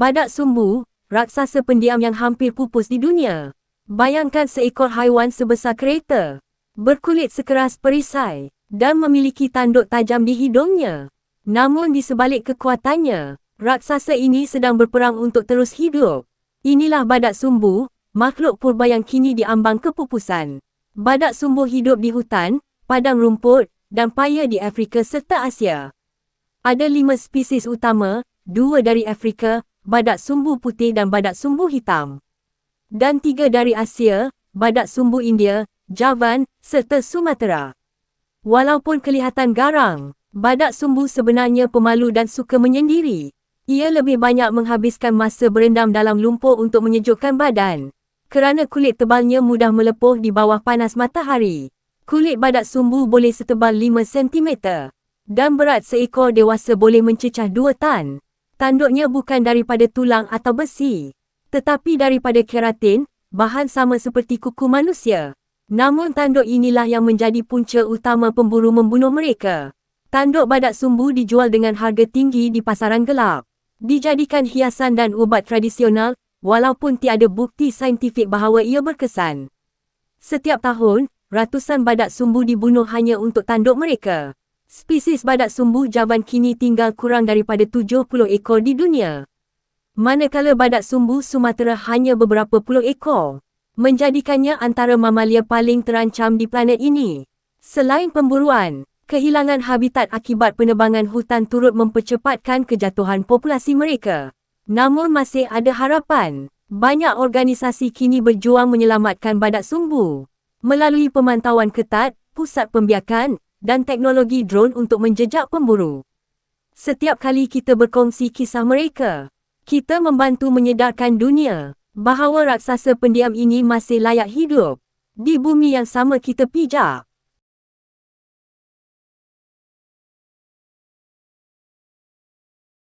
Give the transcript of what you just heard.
Badak sumbu, raksasa pendiam yang hampir pupus di dunia. Bayangkan seekor haiwan sebesar kereta, berkulit sekeras perisai, dan memiliki tanduk tajam di hidungnya. Namun di sebalik kekuatannya, raksasa ini sedang berperang untuk terus hidup. Inilah badak sumbu, makhluk purba yang kini diambang kepupusan. Badak sumbu hidup di hutan, padang rumput, dan paya di Afrika serta Asia. Ada lima spesies utama, dua dari Afrika, badak sumbu putih dan badak sumbu hitam. Dan tiga dari Asia, badak sumbu India, Javan, serta Sumatera. Walaupun kelihatan garang, badak sumbu sebenarnya pemalu dan suka menyendiri. Ia lebih banyak menghabiskan masa berendam dalam lumpur untuk menyejukkan badan. Kerana kulit tebalnya mudah melepuh di bawah panas matahari. Kulit badak sumbu boleh setebal 5 cm. Dan berat seekor dewasa boleh mencecah 2 tan. Tanduknya bukan daripada tulang atau besi, tetapi daripada keratin, bahan sama seperti kuku manusia. Namun tanduk inilah yang menjadi punca utama pemburu membunuh mereka. Tanduk badak sumbu dijual dengan harga tinggi di pasaran gelap. Dijadikan hiasan dan ubat tradisional, walaupun tiada bukti saintifik bahawa ia berkesan. Setiap tahun, ratusan badak sumbu dibunuh hanya untuk tanduk mereka. Spesies badak sumbu Javan kini tinggal kurang daripada 70 ekor di dunia. Manakala badak sumbu Sumatera hanya beberapa puluh ekor, menjadikannya antara mamalia paling terancam di planet ini. Selain pemburuan, kehilangan habitat akibat penebangan hutan turut mempercepatkan kejatuhan populasi mereka. Namun masih ada harapan. Banyak organisasi kini berjuang menyelamatkan badak sumbu. Melalui pemantauan ketat, pusat pembiakan, dan teknologi drone untuk menjejak pemburu. Setiap kali kita berkongsi kisah mereka, kita membantu menyedarkan dunia bahawa raksasa pendiam ini masih layak hidup di bumi yang sama kita pijak.